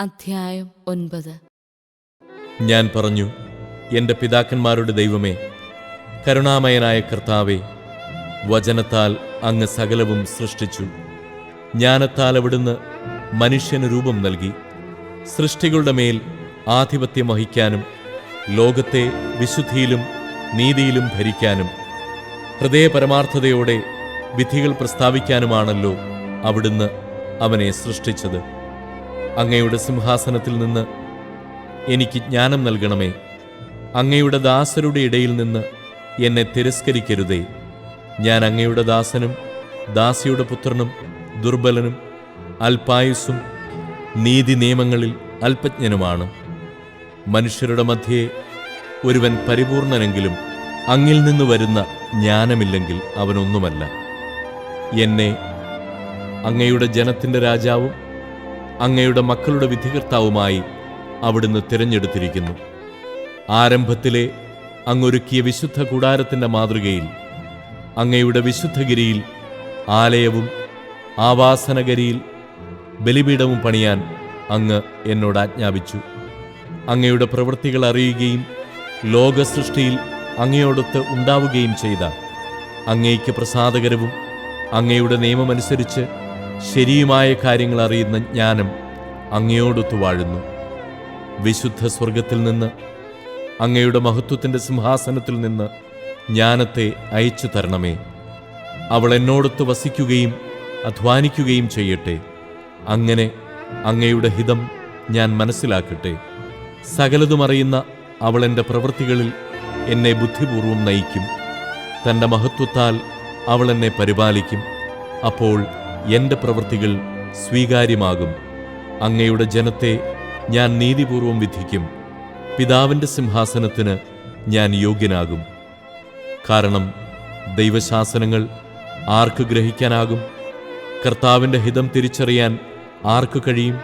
അധ്യായം ഒൻപത്. ഞാൻ പറഞ്ഞു എന്റെ പിതാക്കന്മാരുടെ ദൈവമേ കരുണാമയനായ കർത്താവെ വചനത്താൽ അങ്ങ് സകലവും സൃഷ്ടിച്ചു. ജ്ഞാനത്താൽ അവിടുന്ന് മനുഷ്യന് രൂപം നൽകി. സൃഷ്ടികളുടെ മേൽ ആധിപത്യം വഹിക്കാനും ലോകത്തെ വിശുദ്ധിയിലും നീതിയിലും ഭരിക്കാനും ഹൃദയപരമാർത്ഥതയോടെ വിധികൾ പ്രസ്താവിക്കാനുമാണല്ലോ അവിടുന്ന് അവനെ സൃഷ്ടിച്ചത്. അങ്ങയുടെ സിംഹാസനത്തിൽ നിന്ന് എനിക്ക് ജ്ഞാനം നൽകണമേ. അങ്ങയുടെ ദാസരുടെ ഇടയിൽ നിന്ന് എന്നെ തിരസ്കരിക്കരുതേ. ഞാൻ അങ്ങയുടെ ദാസനും ദാസിയുടെ പുത്രനും ദുർബലനും അൽപായുസും നീതി നിയമങ്ങളിൽ അല്പജ്ഞനുമാണ്. മനുഷ്യരുടെ മധ്യേ ഒരുവൻ പരിപൂർണനെങ്കിലും അങ്ങിൽ നിന്ന് വരുന്ന ജ്ഞാനമില്ലെങ്കിൽ അവനൊന്നുമല്ല. എന്നെ അങ്ങയുടെ ജനത്തിന്റെ രാജാവും അങ്ങയുടെ മക്കളുടെ വിധികർത്താവുമായി അവിടുന്ന് തിരഞ്ഞെടുത്തിരിക്കുന്നു. ആരംഭത്തിലെ അങ്ങൊരുക്കിയ വിശുദ്ധ കൂടാരത്തിന്റെ മാതൃകയിൽ അങ്ങയുടെ വിശുദ്ധഗിരിയിൽ ആലയവും ആവാസനഗരിയിൽ ബലിപീഠവും പണിയാൻ അങ്ങ് എന്നോട് ആജ്ഞാപിച്ചു. അങ്ങയുടെ പ്രവൃത്തികൾ അറിയുകയും ലോകസൃഷ്ടിയിൽ അങ്ങയോടൊത്ത് ഉണ്ടാവുകയും ചെയ്ത അങ്ങയ്ക്ക് പ്രസാദകരവും അങ്ങയുടെ നിയമമനുസരിച്ച് ശരിയുമായ കാര്യങ്ങൾ അറിയുന്ന ജ്ഞാനം അങ്ങയോടൊത്തു വാഴുന്നു. വിശുദ്ധ സ്വർഗത്തിൽ നിന്ന് അങ്ങയുടെ മഹത്വത്തിന്റെ സിംഹാസനത്തിൽ നിന്ന് ജ്ഞാനത്തെ അയച്ചു തരണമേ. അവൾ എന്നോടൊത്ത് വസിക്കുകയും അധ്വാനിക്കുകയും ചെയ്യട്ടെ. അങ്ങനെ അങ്ങയുടെ ഹിതം ഞാൻ മനസ്സിലാക്കട്ടെ. സകലതും അറിയുന്ന അവൾ എന്റെ പ്രവൃത്തികളിൽ എന്നെ ബുദ്ധിപൂർവം നയിക്കും. തന്റെ മഹത്വത്താൽ അവൾ എന്നെ പരിപാലിക്കും. അപ്പോൾ എന്റെ പ്രവൃത്തികൾ സ്വീകാര്യമാകും. അങ്ങയുടെ ജനത്തെ ഞാൻ നീതിപൂർവം വിധിക്കും. പിതാവിന്റെ സിംഹാസനത്തിന് ഞാൻ യോഗ്യനാകും. കാരണം ദൈവശാസനങ്ങൾ ആർക്ക് ഗ്രഹിക്കാനാകും? കർത്താവിന്റെ ഹിതം തിരിച്ചറിയാൻ ആർക്ക് കഴിയും?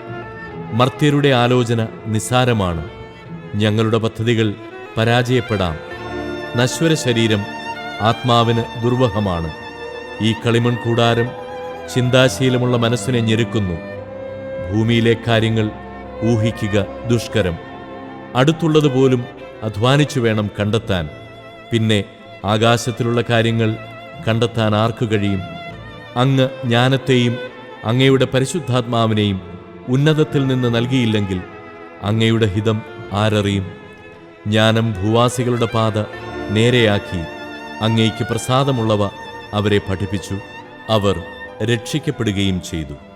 മർത്യരുടെ ആലോചന നിസാരമാണ് ഞങ്ങളുടെ പദ്ധതികൾ പരാജയപ്പെടാം. നശ്വര ശരീരം ആത്മാവിന് ദുർവഹമാണ്. ഈ കളിമൺ കൂടാരം ചിന്താശീലമുള്ള മനസ്സിനെ ഞെരുക്കുന്നു. ഭൂമിയിലെ കാര്യങ്ങൾ ഊഹിക്കുക ദുഷ്കരം. അടുത്തുള്ളതുപോലും അധ്വാനിച്ചു വേണം കണ്ടെത്താൻ. പിന്നെ ആകാശത്തിലുള്ള കാര്യങ്ങൾ കണ്ടെത്താൻ ആർക്കു കഴിയും? അങ്ങ് ജ്ഞാനത്തെയും അങ്ങയുടെ പരിശുദ്ധാത്മാവിനെയും ഉന്നതത്തിൽ നിന്ന് നൽകിയില്ലെങ്കിൽ അങ്ങയുടെ ഹിതം ആരറിയും? ജ്ഞാനം ഭൂവാസികളുടെ പാത നേരെയാക്കി അങ്ങയ്ക്ക് പ്രസാദമുള്ളവ അവരെ പഠിപ്പിച്ചു. അവർ രക്ഷിക്കപ്പെടുകയും ചെയ്തു.